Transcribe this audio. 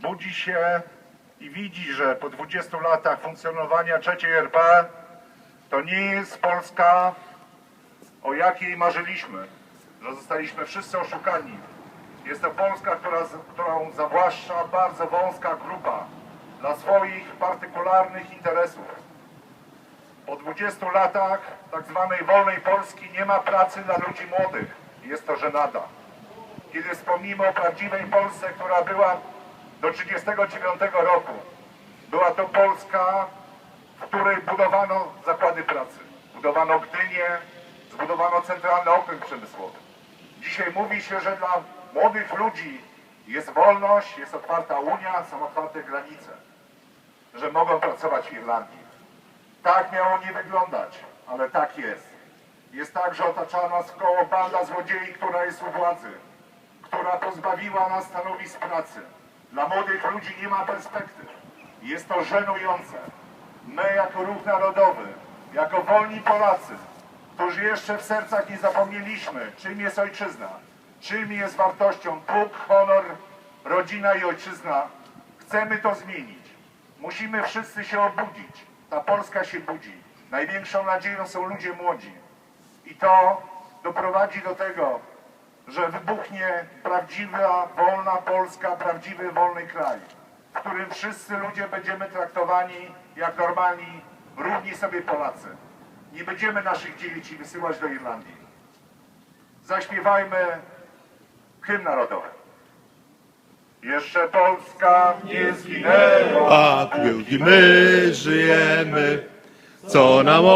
budzi się i widzi, że po 20 latach funkcjonowania trzeciej RP to nie jest Polska, o jakiej marzyliśmy, że zostaliśmy wszyscy oszukani. Jest to Polska, która, którą zawłaszcza bardzo wąska grupa dla swoich partykularnych interesów. Po 20 latach tak zwanej wolnej Polski nie ma pracy dla ludzi młodych. Jest to żenada. Kiedy wspomnimy o prawdziwej Polsce, która była do 1939 roku, była to Polska, w której budowano zakłady pracy, budowano Gdynię, zbudowano centralny okręg przemysłowy. Dzisiaj mówi się, że dla młodych ludzi jest wolność, jest otwarta Unia, są otwarte granice, że mogą pracować w Irlandii. Tak miało nie wyglądać, ale tak jest. Jest tak, że otacza nas koło banda złodziei, która jest u władzy, która pozbawiła nas stanowisk pracy. Dla młodych ludzi nie ma perspektyw. Jest to żenujące. My jako ruch narodowy, jako wolni Polacy, którzy jeszcze w sercach nie zapomnieliśmy, czym jest ojczyzna, czym jest wartością Bóg, honor, rodzina i ojczyzna, chcemy to zmienić. Musimy wszyscy się obudzić. Ta Polska się budzi. Największą nadzieją są ludzie młodzi. I to doprowadzi do tego, że wybuchnie prawdziwa, wolna Polska, prawdziwy, wolny kraj, w którym wszyscy ludzie będziemy traktowani jak normalni, równi sobie Polacy. Nie będziemy naszych dzieci wysyłać do Irlandii. Zaśpiewajmy hymn narodowy. Jeszcze Polska nie zginęła. A póki my żyjemy, co nam